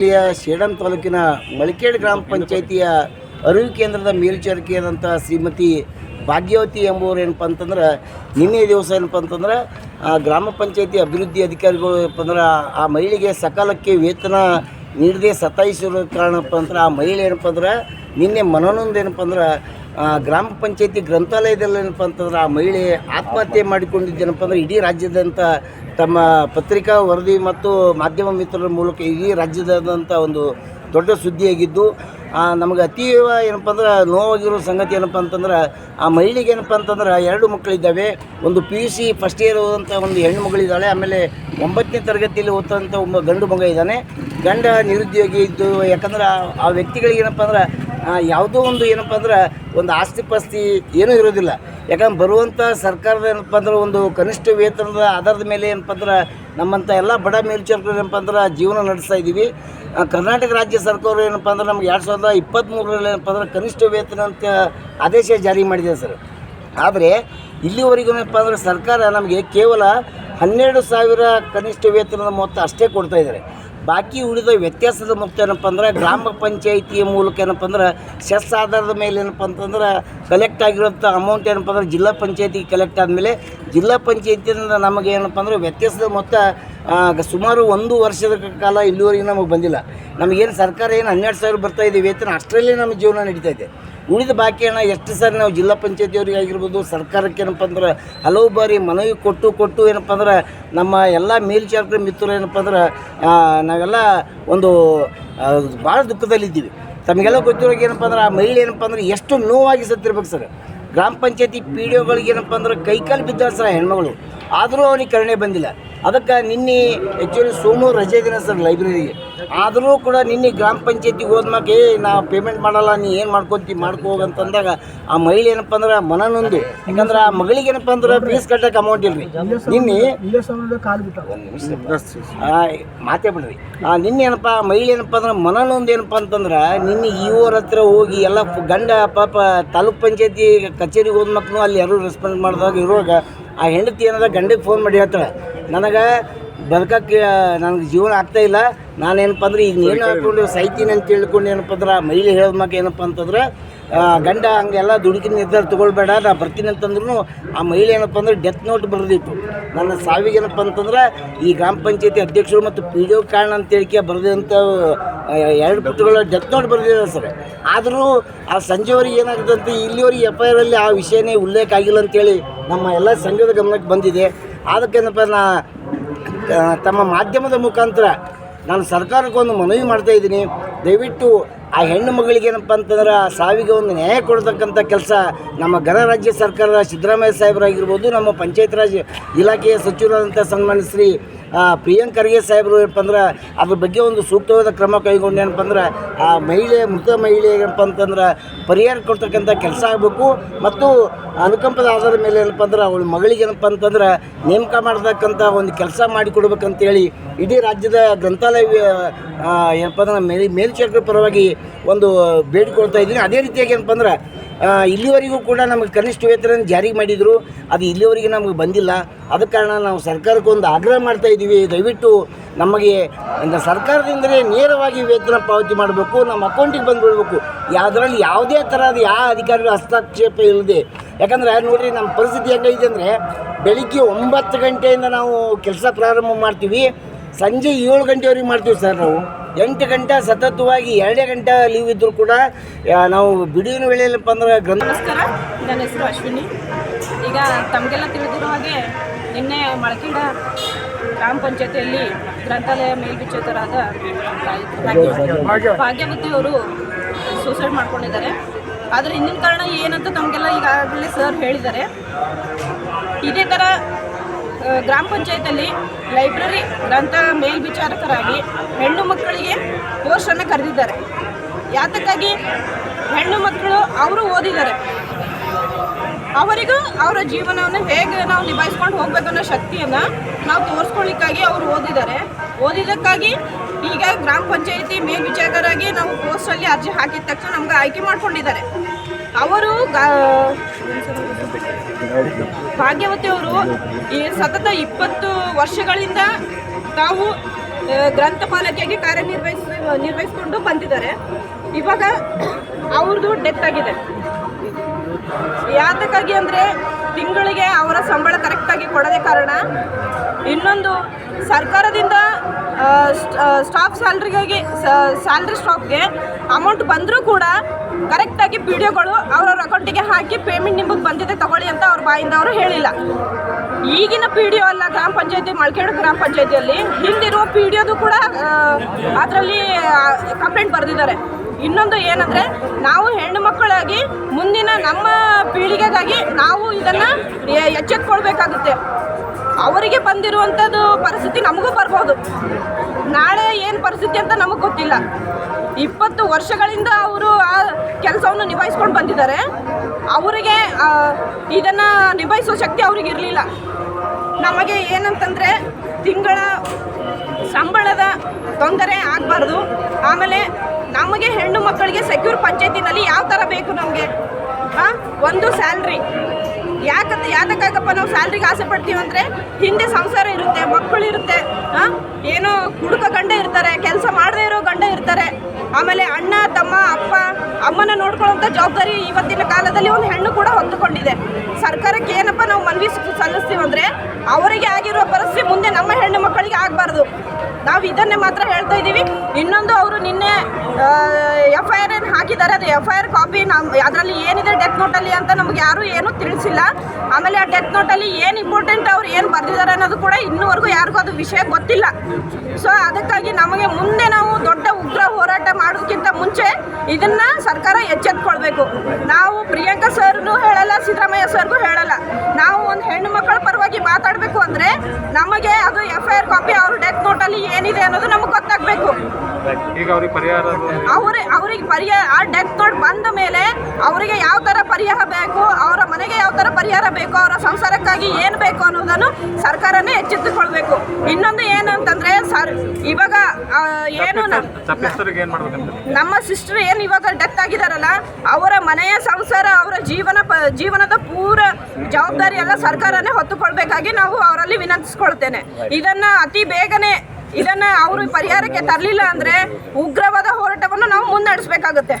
ಜಿಲ್ಲೆಯ ಸೇಡಂ ತಾಲೂಕಿನ ಮಳಿಕೇಡ್ ಗ್ರಾಮ ಪಂಚಾಯಿತಿಯ ಅರಿವು ಕೇಂದ್ರದ ಮೇಲ್ವಿಚಾರಕಿಯಾದಂಥ ಶ್ರೀಮತಿ ಭಾಗ್ಯವತಿ ಎಂಬುವರು ಏನಪ್ಪ ಅಂತಂದ್ರೆ, ನಿನ್ನೆ ದಿವಸ ಏನಪ್ಪ ಅಂತಂದ್ರೆ, ಆ ಗ್ರಾಮ ಪಂಚಾಯತಿ ಅಭಿವೃದ್ಧಿ ಅಧಿಕಾರಿಗಳು ಏನಪ್ಪ ಅಂದ್ರೆ, ಆ ಮಹಿಳೆಗೆ ಸಕಾಲಕ್ಕೆ ವೇತನ ನೀಡದೆ ಸತಾಯಿಸಿರೋ ಕಾರಣಪ್ಪ ಅಂದ್ರೆ, ಆ ಮಹಿಳೆ ಏನಪ್ಪ ಅಂದ್ರೆ, ನಿನ್ನೆ ಮನನೊಂದು ಏನಪ್ಪ ಅಂದ್ರೆ ಗ್ರಾಮ ಪಂಚಾಯತಿ ಗ್ರಂಥಾಲಯದಲ್ಲಿ ಏನಪ್ಪ ಅಂತಂದ್ರೆ ಆ ಮಹಿಳೆ ಆತ್ಮಹತ್ಯೆ ಮಾಡಿಕೊಂಡಿದ್ದೇನಪ್ಪ ಅಂದರೆ ಇಡೀ ರಾಜ್ಯದಂತ ತಮ್ಮ ಪತ್ರಿಕಾ ವರದಿ ಮತ್ತು ಮಾಧ್ಯಮ ಮಿತ್ರರ ಮೂಲಕ ಇಡೀ ರಾಜ್ಯದಾದಂಥ ಒಂದು ದೊಡ್ಡ ಸುದ್ದಿಯಾಗಿದ್ದು ನಮಗೆ ಅತೀವ ಏನಪ್ಪ ಅಂದ್ರೆ ನೋವಾಗಿರೋ ಸಂಗತಿ ಏನಪ್ಪ ಅಂತಂದ್ರೆ ಆ ಮಹಿಳೆಗೆ ಏನಪ್ಪ ಅಂತಂದ್ರೆ ಎರಡು ಮಕ್ಕಳಿದ್ದಾವೆ. ಒಂದು P U C first year ಓದಂಥ ಒಂದು ಹೆಣ್ಣು ಮಗಳಿದ್ದಾಳೆ, ಆಮೇಲೆ ಒಂಬತ್ತನೇ ತರಗತಿಯಲ್ಲಿ ಓದ್ತಂಥ ಒಬ್ಬ ಗಂಡು ಮಗ ಇದ್ದಾನೆ. ಗಂಡ ನಿರುದ್ಯೋಗಿ ಇದ್ದು, ಯಾಕಂದ್ರೆ ಆ- ವ್ಯಕ್ತಿಗಳಿಗೆ ಏನಪ್ಪ ಅಂದ್ರೆ ಯಾವುದೋ ಒಂದು ಏನಪ್ಪ ಅಂದ್ರೆ ಒಂದು ಆಸ್ತಿ ಪಾಸ್ತಿ ಏನೂ ಇರೋದಿಲ್ಲ. ಯಾಕಂದ್ರೆ ಬರುವಂಥ ಸರ್ಕಾರದ ಏನಪ್ಪ ಅಂದ್ರೆ ಒಂದು ಕನಿಷ್ಠ ವೇತನದ ಆಧಾರದ ಮೇಲೆ ಏನಪ್ಪ ಅಂದ್ರೆ ನಮ್ಮಂಥ ಎಲ್ಲ ಬಡ ಮೇಲ್ವಿಚಾರಕರು ಏನಪ್ಪ ಅಂದ್ರೆ ಜೀವನ ನಡೆಸ್ತಾ ಇದ್ದೀವಿ. ಕರ್ನಾಟಕ ರಾಜ್ಯ ಸರ್ಕಾರ ಏನಪ್ಪ ಅಂದ್ರೆ ನಮ್ಗೆ ಎರಡು ಸಾವಿರದ ಇಪ್ಪತ್ತ್ಮೂರರಲ್ಲಿ ಏನಪ್ಪ ಅಂದ್ರೆ ಕನಿಷ್ಠ ವೇತನ ಅಂತ ಆದೇಶ ಜಾರಿ ಮಾಡಿದೆ ಸರ್. ಆದರೆ ಇಲ್ಲಿವರೆಗೂ ಏನಪ್ಪ ಅಂದ್ರೆ ಸರ್ಕಾರ ನಮಗೆ ಕೇವಲ ಹನ್ನೆರಡು ಸಾವಿರ ಕನಿಷ್ಠ ವೇತನದ ಮೊತ್ತ ಅಷ್ಟೇ ಕೊಡ್ತಾ ಇದ್ದಾರೆ. ಬಾಕಿ ಉಳಿದ ವ್ಯತ್ಯಾಸದ ಮೊತ್ತ ಏನಪ್ಪ ಅಂದ್ರೆ ಗ್ರಾಮ ಪಂಚಾಯಿತಿಯ ಮೂಲಕ ಏನಪ್ಪ ಅಂದ್ರೆ ಸೆಸ್ ಆಧಾರದ ಮೇಲೆ ಏನಪ್ಪ ಅಂತಂದ್ರೆ ಕಲೆಕ್ಟ್ ಆಗಿರೋಂಥ ಅಮೌಂಟ್ ಏನಪ್ಪ ಅಂದ್ರೆ ಜಿಲ್ಲಾ ಪಂಚಾಯತಿಗೆ ಕಲೆಕ್ಟ್ ಆದಮೇಲೆ ಜಿಲ್ಲಾ ಪಂಚಾಯತಿಯಿಂದ ನಮಗೆ ಏನಪ್ಪ ಅಂದ್ರೆ ವ್ಯತ್ಯಾಸದ ಮೊತ್ತ ಸುಮಾರು ಒಂದು ವರ್ಷದ ಕಾಲ ಇಲ್ಲಿವರೆಗೆ ನಮಗೆ ಬಂದಿಲ್ಲ. ನಮಗೇನು ಸರ್ಕಾರ ಏನು ಹನ್ನೆರಡು ಸಾವಿರ ಬರ್ತಾ ಇದೆ ವೇತನ ಅಷ್ಟರಲ್ಲೇ ನಮ್ಮ ಜೀವನ ನಡೀತಾ ಇದೆ. ಉಳಿದ ಬಾಕಿ ಹಣ ಎಷ್ಟು ಸರಿ? ನಾವು ಜಿಲ್ಲಾ ಪಂಚಾಯತಿಯವ್ರಿಗೆ ಆಗಿರ್ಬೋದು, ಸರ್ಕಾರಕ್ಕೆ ಏನಪ್ಪ ಅಂದ್ರೆ ಹಲವು ಬಾರಿ ಮನವಿ ಕೊಟ್ಟು ಕೊಟ್ಟು ಏನಪ್ಪ ಅಂದ್ರೆ ನಮ್ಮ ಎಲ್ಲ ಮೇಲ್ಚಾರಕರ ಮಿತ್ರರು ಏನಪ್ಪ ಅಂದ್ರೆ ನಾವೆಲ್ಲ ಒಂದು ಭಾಳ ದುಃಖದಲ್ಲಿದ್ದೀವಿ ತಮಗೆಲ್ಲ ಗೊತ್ತಿರೋಕೆ ಏನಪ್ಪ ಅಂದ್ರೆ ಆ ಮಹಿಳೆ ಏನಪ್ಪ ಅಂದ್ರೆ ಎಷ್ಟು ನೋವಾಗಿ ಸತ್ತಿರ್ಬೇಕು ಸರ್. ಗ್ರಾಮ ಪಂಚಾಯತಿ ಪಿ ಡಿ ಒಗಳಿಗೆ ಏನಪ್ಪ ಅಂದ್ರೆ ಕೈಕಾಲು ಬಿದ್ದ ಸರ್ ಹೆಣ್ಮಗಳು. ಆದರೂ ಅವನಿಗೆ ಕರುಣೆ ಬಂದಿಲ್ಲ. ಅದಕ್ಕೆ ನಿನ್ನೆ ಆ್ಯಕ್ಚುಲಿ ಸೋಮವಾರ ರಜೆ ದಿನ ಸರ್ ಲೈಬ್ರರಿಗೆ ಆದರೂ ಕೂಡ ನಿನ್ನೆ ಗ್ರಾಮ ಪಂಚಾಯತಿಗೆ ಹೋದ್ಮಾಕೆ ಏ ನಾ ಪೇಮೆಂಟ್ ಮಾಡಲ್ಲ ನೀ ಏನು ಮಾಡ್ಕೊತಿ ಹೋಗಂತಂದಾಗ ಆ ಮಹಿಳೆ ಏನಪ್ಪ ಅಂದ್ರೆ ಮನನೊಂದು ಯಾಕಂದ್ರೆ ಆ ಮಗಳಿಗೆ ಏನಪ್ಪ ಅಂದ್ರೆ ಫೀಸ್ ಕಟ್ಟಕ್ಕೆ ಅಮೌಂಟ್ ಇಲ್ರಿ. ನಿನ್ನೆ ಮಾತೇ ಬಿಡ್ರಿ. ಆ, ನಿನ್ನೆ ಏನಪ್ಪ ಮಹಿಳೆ ಏನಪ್ಪ ಅಂದ್ರೆ ಮನನೊಂದು ಏನಪ್ಪ ಅಂತಂದ್ರೆ ನಿನ್ನೆ ಇವ್ರ ಹತ್ರ ಹೋಗಿ ಎಲ್ಲ ಗಂಡ ಪಾಪ ತಾಲೂಕ್ ಪಂಚಾಯತಿ ಕಚೇರಿಗೆ ಹೋದ್ಮಕ್ನು ಅಲ್ಲಿ ಯಾರು ರೆಸ್ಪಾಂಡ್ ಮಾಡಿದಾಗ ಇರುವಾಗ ಆ ಹೆಂಡತಿ ಏನದ ಗಂಡಕ್ಕೆ ಫೋನ್ ಮಾಡಿ ಹೇಳ್ತಾಳೆ. ನನಗೆ ಬದುಕಕ್ಕೆ ನನಗೆ ಜೀವನ ಆಗ್ತಾ ಇಲ್ಲ. ನಾನೇನಪ್ಪ ಅಂದ್ರೆ ಈಗ ನೀನು ಹಾಕೊಂಡು ಸಾಯ್ತೀನಿ ಅಂತ ತಿಳ್ಕೊಂಡು ಏನಪ್ಪ ಅಂದ್ರೆ ಮೈಲಿ ಹೇಳಿದ ಮಗ ಏನಪ್ಪ ಅಂತಂದ್ರೆ ಗಂಡ ಹಂಗೆಲ್ಲ ದುಡುಕಿನ ನಿರ್ಧಾರ ತೊಗೊಳ್ಬೇಡ, ನಾ ಬರ್ತೀನಿ ಅಂತಂದ್ರೂ ಆ ಮಹಿಳೆ ಏನಪ್ಪ ಅಂದ್ರೆ ಡೆತ್ ನೋಟ್ ಬರೆದಿತ್ತು. ನನ್ನ ಸಾವಿಗೆ ಏನಪ್ಪ ಅಂತಂದ್ರೆ ಈ ಗ್ರಾಮ ಪಂಚಾಯತಿ ಅಧ್ಯಕ್ಷರು ಮತ್ತು ಪಿ ಡಿ ಒ ಕಾರಣ ಅಂತ ಹೇಳಿಕೆ ಬರೆದಂಥ ಎರಡು ಪುಟಗಳ ಡೆತ್ ನೋಟ್ ಬರೆದಿದೆ ಸರ್. ಆದರೂ ಆ ಸಂಜೆವರೆಗೆ ಅಂತ ಇಲ್ಲಿವರೆಗೆ ಎಫ್ ಐ ಆರಲ್ಲಿ ಆ ವಿಷಯನೇ ಉಲ್ಲೇಖ ಆಗಿಲ್ಲ ಅಂತೇಳಿ ನಮ್ಮ ಎಲ್ಲ ಸಂಘದ ಗಮನಕ್ಕೆ ಬಂದಿದೆ. ಅದಕ್ಕೇನಪ್ಪ ನಾ ತಮ್ಮ ಮಾಧ್ಯಮದ ಮುಖಾಂತರ ನಾನು ಸರ್ಕಾರಕ್ಕೊಂದು ಮನವಿ ಮಾಡ್ತಾ ಇದ್ದೀನಿ. ದಯವಿಟ್ಟು ಆ ಹೆಣ್ಣು ಮಗಳಿಗೆ ಏನಪ್ಪ ಅಂತಂದ್ರೆ ಆ ಸಾವಿಗೆ ಒಂದು ನ್ಯಾಯ ಕೊಡ್ತಕ್ಕಂಥ ಕೆಲಸ ನಮ್ಮ ಗಣರಾಜ್ಯ ಸರ್ಕಾರದ ಸಿದ್ದರಾಮಯ್ಯ ಸಾಹೇಬರಾಗಿರ್ಬೋದು, ನಮ್ಮ ಪಂಚಾಯತ್ ರಾಜ್ ಇಲಾಖೆಯ ಸಚಿವರಾದಂಥ ಸನ್ಮಾನ್ಯ ಶ್ರೀ ಪ್ರಿಯಾಂಕ್ ಖರ್ಗೆ ಸಾಹೇಬರು ಏನಪ್ಪ ಅಂದ್ರೆ ಅದ್ರ ಬಗ್ಗೆ ಒಂದು ಸೂಕ್ತವಾದ ಕ್ರಮ ಕೈಗೊಂಡು ಏನಪ್ಪ ಅಂದ್ರೆ ಆ, ಮಹಿಳೆ, ಮೃತ ಮಹಿಳೆ ಏನಪ್ಪ ಅಂತಂದ್ರೆ ಪರಿಹಾರ ಕೊಡ್ತಕ್ಕಂಥ ಕೆಲಸ ಆಗಬೇಕು. ಮತ್ತು ಅನುಕಂಪದ ಆಧಾರದ ಮೇಲೆ ಏನಪ್ಪ ಅಂದ್ರೆ ಅವಳ ಮಗಳಿಗೆ ಏನಪ್ಪ ಅಂತಂದ್ರೆ ನೇಮಕ ಮಾಡ್ತಕ್ಕಂಥ ಒಂದು ಕೆಲಸ ಮಾಡಿಕೊಡ್ಬೇಕಂತೇಳಿ ಇಡೀ ರಾಜ್ಯದ ಗ್ರಂಥಾಲಯ ಏನಪ್ಪ ಅಂದ್ರೆ ಮೇಲ್ ಮೇಲ್ವಿಚಾರಕರ ಪರವಾಗಿ ಒಂದು ಬೇಡಿಕೊಳ್ತಾ ಇದ್ದೀನಿ. ಅದೇ ರೀತಿಯಾಗಿ ಏನಪ್ಪ ಅಂದ್ರೆ ಇಲ್ಲಿವರೆಗೂ ಕೂಡ ನಮಗೆ ಕನಿಷ್ಠ ವೇತನ ಜಾರಿ ಮಾಡಿದರು. ಅದು ಇಲ್ಲಿವರೆಗೆ ನಮಗೆ ಬಂದಿಲ್ಲ. ಅದ ಕಾರಣ ನಾವು ಸರ್ಕಾರಕ್ಕೆ ಒಂದು ಆಗ್ರಹ ಮಾಡ್ತಾ ಇದ್ದೀವಿ. ದಯವಿಟ್ಟು ನಮಗೆ ಸರ್ಕಾರದಿಂದಲೇ ನೇರವಾಗಿ ವೇತನ ಪಾವತಿ ಮಾಡಬೇಕು. ನಮ್ಮ ಅಕೌಂಟಿಗೆ ಬಂದುಬಿಡ್ಬೇಕು ಯಾವುದರಲ್ಲಿ ಯಾವುದೇ ಥರದ ಯಾವ ಅಧಿಕಾರಿಗಳ ಹಸ್ತಕ್ಷೇಪ ಇಲ್ಲದೆ. ಯಾಕಂದರೆ ನೋಡಿರಿ ನಮ್ಮ ಪರಿಸ್ಥಿತಿ ಹೆಂಗೈತೆ ಅಂದರೆ ಬೆಳಿಗ್ಗೆ ಒಂಬತ್ತು ಗಂಟೆಯಿಂದ ನಾವು ಕೆಲಸ ಪ್ರಾರಂಭ ಮಾಡ್ತೀವಿ. ಸಂಜೆ ಏಳು ಗಂಟೆವರೆಗೆ ಮಾಡ್ತೀವಿ ಸರ್ ನಾವು. ಎಂಟು ಗಂಟೆ ಸತತವಾಗಿ ಎರಡೇ ಗಂಟೆ ಲೀವ್ ಇದ್ದರೂ ಕೂಡ ನಾವು ಬಿಡುವಿನ ವೇಳೆಯಲ್ಲಪ್ಪ ಅಂದ್ರೆ ಗ್ರಂಥ ನಮಸ್ಕಾರ, ನನ್ನ ಹೆಸರು ಅಶ್ವಿನಿ. ಈಗ ತಮಗೆಲ್ಲ ತಿಳಿದಿರೋ ಹಾಗೆ ನಿನ್ನೆ ಮಳಕಿಂಡ ಗ್ರಾಮ ಪಂಚಾಯತಿಯಲ್ಲಿ ಗ್ರಂಥಾಲಯ ಮೇಲ್ವಿಚಾರಕರಾದ ಭಾಗ್ಯ- ಭಾಗ್ಯವತಿ ಅವರು ಸೂಸೈಡ್ ಮಾಡ್ಕೊಂಡಿದ್ದಾರೆ. ಆದರೆ ಹಿಂದಿನ ಕಾರಣ ಏನಂತ ತಮಗೆಲ್ಲ ಈಗಾಗಲೇ ಸರ್ ಹೇಳಿದ್ದಾರೆ. ಇದೇ ಥರ ಗ್ರಾಮ ಪಂಚಾಯತಲ್ಲಿ ಲೈಬ್ರರಿ ಗ್ರಂಥ ಮೇಲ್ವಿಚಾರಕರಾಗಿ ಹೆಣ್ಣು ಮಕ್ಕಳಿಗೆ ಕರೆದಿದ್ದಾರೆ. ಯಾತಕ್ಕಾಗಿ? ಹೆಣ್ಣು ಮಕ್ಕಳು ಅವರು ಓದಿದ್ದಾರೆ. ಅವರಿಗೂ ಅವರ ಜೀವನವನ್ನು ಹೇಗೆ ನಾವು ನಿಭಾಯಿಸ್ಕೊಂಡು ಹೋಗ್ಬೇಕನ್ನೋ ಶಕ್ತಿಯನ್ನು ನಾವು ತೋರಿಸ್ಕೊಳ್ಳಿಕ್ಕಾಗಿ ಅವರು ಓದಿದ್ದಾರೆ. ಓದಿದ್ದಕ್ಕಾಗಿ ಈಗ ಗ್ರಾಮ ಪಂಚಾಯಿತಿ ಮೇಲ್ವಿಚಾರಕರಾಗಿ ನಾವು ಪೋಸ್ಟಲ್ಲಿ ಅರ್ಜಿ ಹಾಕಿದ ತಕ್ಷಣ ನಮ್ಗೆ ಆಯ್ಕೆ ಮಾಡ್ಕೊಂಡಿದ್ದಾರೆ. ಅವರು ಭಾಗ್ಯವತಿ ಅವರು ಈ ಸತತ ಇಪ್ಪತ್ತು ವರ್ಷಗಳಿಂದ ತಾವು ಗ್ರಂಥಪಾಲಕಿಯಾಗಿ ಕಾರ್ಯನಿರ್ವಹಿಸ, ನಿರ್ವಹಿಸಿಕೊಂಡು ಬಂದಿದ್ದಾರೆ. ಇವಾಗ ಅವ್ರದ್ದು ಡೆತ್ ಆಗಿದೆ. ಯಾತಕ್ಕಾಗಿ ಅಂದರೆ ತಿಂಗಳಿಗೆ ಅವರ ಸಂಬಳ ಕರೆಕ್ಟಾಗಿ ಕೊಡದೆ ಕಾರಣ ಇನ್ನೊಂದು ಸರ್ಕಾರದಿಂದ ಸ್ಟಾಫ್ ಸ್ಯಾಲ್ರಿಗಾಗಿ ಸ್ಯಾಲ್ರಿ ಸ್ಟಾಫ್ಗೆ ಅಮೌಂಟ್ ಬಂದರೂ ಕೂಡ ಕರೆಕ್ಟಾಗಿ ಪಿ ಡಿ ಒಗಳು ಅವ್ರವ್ರ ಅಕೌಂಟಿಗೆ ಹಾಕಿ ಪೇಮೆಂಟ್ ನಿಮಗೆ ಬಂದಿದೆ ತಗೊಳ್ಳಿ ಅಂತ ಅವ್ರ ಬಾಯಿಂದ ಅವರು ಹೇಳಿಲ್ಲ. ಈಗಿನ ಪಿ ಡಿ ಅಲ್ಲ, ಗ್ರಾಮ ಪಂಚಾಯತಿ ಮಳಕೇಡು ಗ್ರಾಮ ಪಂಚಾಯತಿಯಲ್ಲಿ ಹಿಂದಿರುವ ಪಿ ಡಿ ಒದು ಕೂಡ ಅದರಲ್ಲಿ ಕಂಪ್ಲೇಂಟ್ ಬರೆದಿದ್ದಾರೆ. ಇನ್ನೊಂದು ಏನಂದರೆ, ನಾವು ಹೆಣ್ಣು ಮಕ್ಕಳಾಗಿ ಮುಂದಿನ ನಮ್ಮ ಪೀಳಿಗೆಗಾಗಿ ನಾವು ಇದನ್ನು ಎಚ್ಚೆತ್ಕೊಳ್ಬೇಕಾಗುತ್ತೆ. ಅವರಿಗೆ ಬಂದಿರುವಂಥದ್ದು ಪರಿಸ್ಥಿತಿ ನಮಗೂ ಬರ್ಬೋದು. ನಾಳೆ ಏನು ಪರಿಸ್ಥಿತಿ ಅಂತ ನಮಗೆ ಗೊತ್ತಿಲ್ಲ. ಇಪ್ಪತ್ತು ವರ್ಷಗಳಿಂದ ಅವರು ಆ ಕೆಲಸವನ್ನು ನಿಭಾಯಿಸ್ಕೊಂಡು ಬಂದಿದ್ದಾರೆ. ಅವರಿಗೆ ಇದನ್ನು ನಿಭಾಯಿಸೋ ಶಕ್ತಿ ಅವ್ರಿಗೆ ಇರಲಿಲ್ಲ. ನಮಗೆ ಏನಂತಂದರೆ, ತಿಂಗಳ ಸಂಬಳದ ತೊಂದರೆ ಆಗಬಾರ್ದು. ಆಮೇಲೆ ನಮಗೆ ಹೆಣ್ಣು ಮಕ್ಕಳಿಗೆ ಸೆಕ್ಯೂರ್ ಪಂಚಾಯತಿನಲ್ಲಿ ಯಾವ ಥರ ಬೇಕು ನಮಗೆ? ಒಂದು ಸ್ಯಾಲ್ರಿ ಯಾಕಂತ ಯಾತಕ್ಕಾಗಪ್ಪ ನಾವು ಸ್ಯಾಲ್ರಿಗೆ ಆಸೆ ಪಡ್ತೀವಿ ಅಂದರೆ, ಹಿಂದೆ ಸಂಸಾರ ಇರುತ್ತೆ ಮಕ್ಕಳು ಇರುತ್ತೆ? ಏನೋ ಕುಡುಕ ಗಂಡ ಇರ್ತಾರೆ, ಕೆಲಸ ಮಾಡದೇ ಇರೋ ಗಂಡ ಇರ್ತಾರೆ. ಆಮೇಲೆ ಅಣ್ಣ, ತಮ್ಮ, ಅಪ್ಪ, ಅಮ್ಮನ ನೋಡ್ಕೊಳ್ಳುವಂಥ ಜವಾಬ್ದಾರಿ ಇವತ್ತಿನ ಕಾಲದಲ್ಲಿ ಒಂದು ಹೆಣ್ಣು ಕೂಡ ಹೊತ್ತುಕೊಂಡಿದೆ. ಸರ್ಕಾರಕ್ಕೆ ಏನಪ್ಪ ನಾವು ಮನವಿ ಸಲ್ಲಿಸ್ತೀವಿ ಅಂದರೆ ಅವರಿಗೆ ಆಗಿರುವ ಪರಿಸ್ಥಿತಿ ಮುಂದೆ ನಮ್ಮ ಹೆಣ್ಣು ಮಕ್ಕಳಿಗೆ ಆಗಬಾರ್ದು. ನಾವು ಇದನ್ನೇ ಮಾತ್ರ ಹೇಳ್ತಾ ಇದ್ದೀವಿ. ಇನ್ನೊಂದು ಅವರು ನಿನ್ನೆ ಏನು ಅದು ಎಫ್ ಐ ಆರ್ ಕಾಪಿ ನಮ್ಮ ಅದರಲ್ಲಿ ಏನಿದೆ ಡೆತ್ ನೋಟಲ್ಲಿ ಅಂತ ನಮ್ಗೆ ಯಾರೂ ಏನೂ ತಿಳಿಸಿಲ್ಲ. ಆಮೇಲೆ ಆ ಡೆತ್ ನೋಟಲ್ಲಿ ಏನು ಇಂಪಾರ್ಟೆಂಟ್ ಅವ್ರು ಏನು ಬರೆದಿದ್ದಾರೆ ಅನ್ನೋದು ಕೂಡ ಇನ್ನೂವರೆಗೂ ಯಾರಿಗೂ ಅದು ವಿಷಯ ಗೊತ್ತಿಲ್ಲ. ಸೊ ಅದಕ್ಕಾಗಿ ನಮಗೆ ಮುಂದೆ ನಾವು ದೊಡ್ಡ ಉಗ್ರ ಹೋರಾಟ ಮಾಡೋದಕ್ಕಿಂತ ಮುಂಚೆ ಇದನ್ನ ಸರ್ಕಾರ ಎಚ್ಚೆತ್ಕೊಳ್ಬೇಕು. ನಾವು ಪ್ರಿಯಾಂಕಾ ಸರ್ನೂ ಹೇಳಲ್ಲ ಸಿದ್ದರಾಮಯ್ಯ ಸರ್ಗೂ ಹೇಳಲ್ಲ. ನಾವು ಒಂದು ಹೆಣ್ಣು ಮಕ್ಕಳ ಪರವಾಗಿ ಮಾತಾಡಬೇಕು ಅಂದರೆ ನಮಗೆ ಅದು ಎಫ್ ಐ ಆರ್ ಕಾಪಿ ಅವ್ರ ಡೆತ್ ನೋಟಲ್ಲಿ ಏನಿದೆ ಅನ್ನೋದು ನಮಗೆ ಗೊತ್ತಾಗಬೇಕು. ಈಗ ಅವರಿಗೆ ಪರಿಹಾರ ಅವ್ರೆ ಅವ್ರಿಗೆ ಪರಿಹಾರ ಆ ಡೆತ್ ನೋಟ್ ಬಂದ ಮೇಲೆ ಅವರಿಗೆ ಯಾವ ಥರ ಪರಿಹಾರ ಬೇಕು ಅವರ ಮನೆಗೆ ಯಾವ ಥರ ಪರಿಹಾರ ಬೇಕು ಅವರ ಸಂಸಾರಕ್ಕಾಗಿ ಏನು ಬೇಕು ಅನ್ನೋದನ್ನು ಸರ್ಕಾರನೇ ಎಚ್ಚೆತ್ತುಕೊಳ್ಬೇಕು. ಇನ್ನೊಂದು ಏನು ಅಂತಂದರೆ ಸರ್ ಇವಾಗ ಏನು ನಮ್ಮ ಸಿಸ್ಟರ್ ಏನು ಇವಾಗ ಡೆತ್ ಆಗಿದಾರಲ್ಲ ಅವರ ಮನೆಯ ಸಂಸಾರ ಅವರ ಜೀವನ ಪ ಜೀವನದ ಪೂರ ಜವಾಬ್ದಾರಿ ಎಲ್ಲ ಸರ್ಕಾರನೇ ಹೊತ್ತುಕೊಳ್ಬೇಕಾಗಿ ನಾವು ಅವರಲ್ಲಿ ವಿನಂತಿಸ್ಕೊಳ್ತೇನೆ. ಇದನ್ನು ಅತಿ ಬೇಗನೆ ಇದನ್ನ ಅವರು ಪರಿಹಾರಕ್ಕೆ ತರಲಿಲ್ಲ ಅಂದ್ರೆ ಉಗ್ರವಾದ ಹೋರಾಟವನ್ನು ನಾವು ಮುನ್ನಡೆಸಬೇಕಾಗುತ್ತೆ.